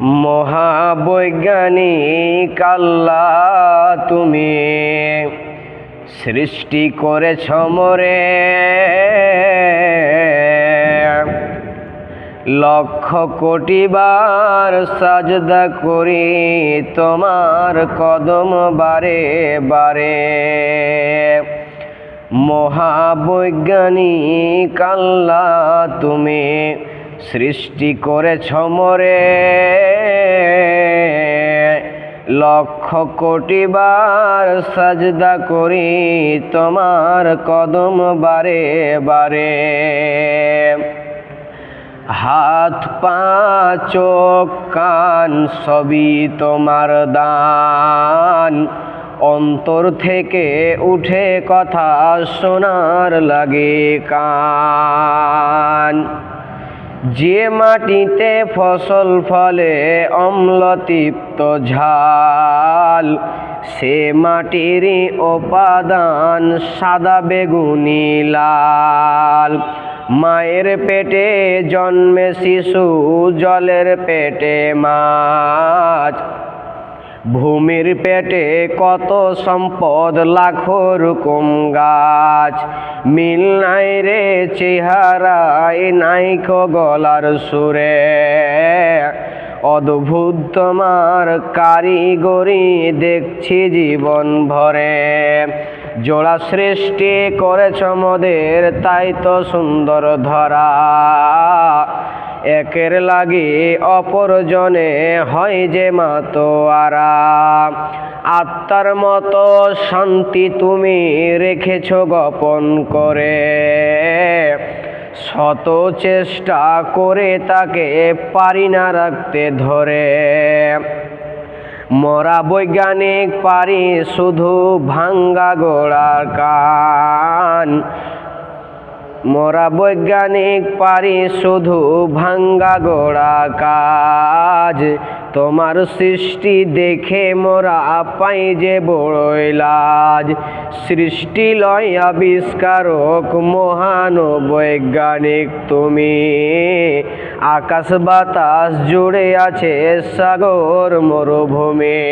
মহাবৈজ্ঞানিক আল্লাহ তুমি সৃষ্টি করেছ মরে। লক্ষ কোটি বার সাজদা করি তোমার কদম বারে বারে। মহাবৈজ্ঞানিক আল্লাহ তুমি সৃষ্টি করেছ মরে। লক্ষ কোটি বার সাজদা করি তোমার কদম বারে বারে। হাত, পা, চোখ, কান সবই তোমার দান। অন্তর থেকে উঠে কথা শোনার লাগে কান। যে মাটিতে ফসল ফলে অম্লতৃপ্ত ঝাল, সে মাটির উপাদান সাদা বেগুনি লাল। মায়ের পেটে জন্মে শিশু, জলের পেটে মাছ। ভূমির পেটে কত সম্পদ লাখো রকম গাছ। মিল নাই রে চেহারায় নাইকো গলার সুরে। অদ্ভুত তোমার কারিগরি দেখছি জীবন ভরে। জোড়া সৃষ্টি করেছ মোদের, তাই তো সুন্দর ধরা। একের লাগি অপরজনে হয় যে মাতোয়ারা। আত্মার মতো শান্তি তুমি রেখেছ গোপন করে। শত চেষ্টা করে তাকে পারি না রাখতে ধরে। মরা বৈজ্ঞানিক পারি শুধু ভাঙ্গা গোড়ার কান। মরা বৈজ্ঞানিক পারি শুধু ভাঙ্গা গোড়া কাজ। তোমার সৃষ্টি দেখে মোরা পাই যে বড়ই লাজ সৃষ্টি লয় আবিষ্কারক, মহান বৈজ্ঞানিক তুমি। আকাশ বাতাস জুড়ে আছে সাগর মরুভূমি।